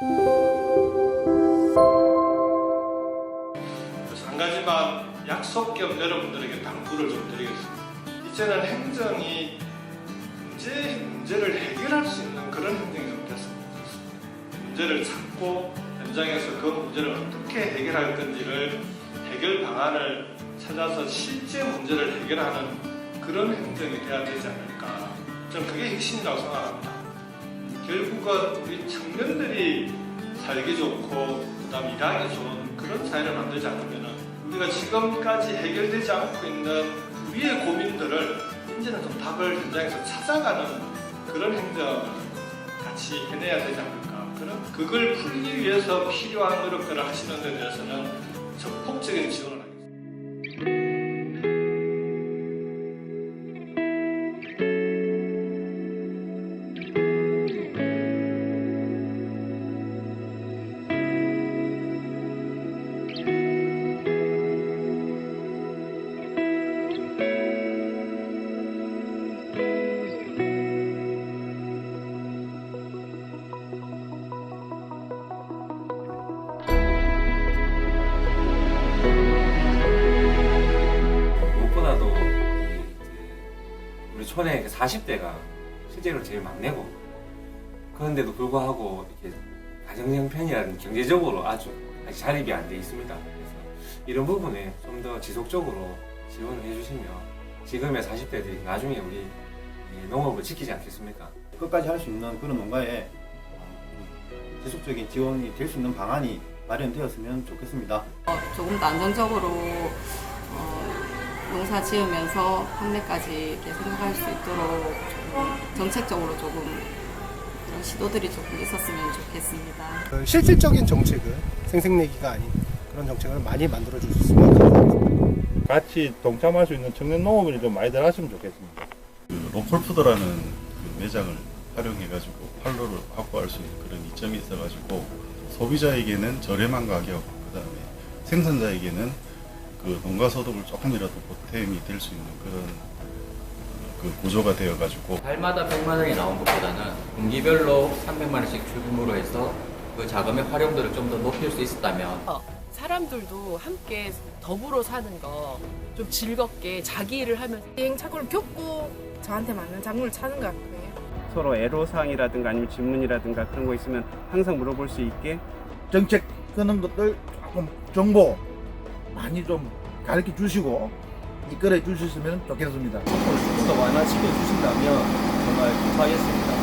그래서 한 가지만 약속 겸 여러분들에게 당부를 좀 드리겠습니다. 이제는 행정이 문제, 문제를 해결할 수 있는 그런 행정이 좀 됐으면 좋겠습니다. 문제를 찾고 현장에서 그 문제를 어떻게 해결할 건지를 해결 방안을 찾아서 실제 문제를 해결하는 그런 행정이 돼야 되지 않을까. 저는 그게 핵심이라고 생각합니다. 결국은 우리 청년들이 살기 좋고 그다음 일하기 좋은 그런 사회를 만들지 않으면 우리가 지금까지 해결되지 않고 있는 우리의 고민들을 이제는 좀 답을 현장에서 찾아가는 그런 행정을 같이 해내야 되지 않을까. 그런 그걸 풀기 위해서 필요한 노력들을 하시는 데 대해서는 적극적인 지원 우리 촌의 40대가 실제로 제일 막내고 그런데도 불구하고 이렇게 가정 형편이라든 경제적으로 아주 아직 자립이 안 돼 있습니다. 그래서 이런 부분에 좀 더 지속적으로 지원을 해주시면 지금의 40대들이 나중에 우리 이 농업을 지키지 않겠습니까? 끝까지 할 수 있는 그런 농가에 어, 지속적인 지원이 될 수 있는 방안이 마련되었으면 좋겠습니다. 어, 조금 더 안정적으로 어, 농사 지으면서 판매까지 이렇게 생각할 수 있도록 조금 정책적으로 조금 그런 시도들이 조금 있었으면 좋겠습니다. 그 실질적인 정책을 생색내기가 아닌 그런 정책을 많이 만들어 있으면 감사하겠습니다. 같이 동참할 수 있는 청년 농업인이 좀 많이들 하시면 좋겠습니다. 그 로컬푸드라는 그 매장을 활용해가지고 판로를 확보할 수 있는 그런 이점이 있어가지고 소비자에게는 저렴한 가격, 그 다음에 생산자에게는 그 농가 소득을 조금이라도 보탬이 될 수 있는 그런 어, 그 구조가 되어가지고. 달마다 100만 원이 나온 것보다는 분기별로 300만 원씩 출금으로 해서 그 자금의 활용도를 좀 더 높일 수 있었다면. 사람들도 함께 더불어 사는 거 좀 즐겁게 자기 일을 하면서 시행착오를 겪고 저한테 맞는 작물을 찾는 것 같아요. 서로 애로사항이라든가 아니면 질문이라든가 그런 거 있으면 항상 물어볼 수 있게. 정책 그런 것들 조금 정보 많이 좀 가르쳐 주시고 이끌어 주셨으면 좋겠습니다. 조금 더 완화시켜 주신다면 정말 감사하겠습니다.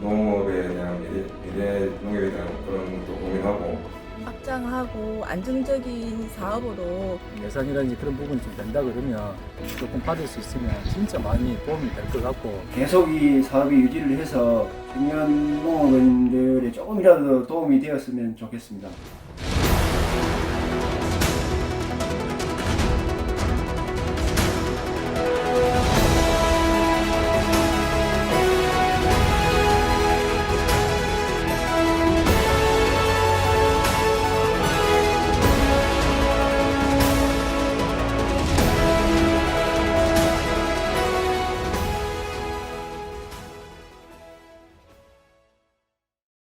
농업에 대한 미래, 미래 농업에 대한 그런 것도 고민하고 확장하고 안정적인 사업으로 예산이라든지 그런 부분이 좀 된다 그러면 조금 받을 수 있으면 진짜 많이 도움이 될 것 같고 계속 이 사업이 유지를 해서 청년 농업인들에 조금이라도 도움이 되었으면 좋겠습니다.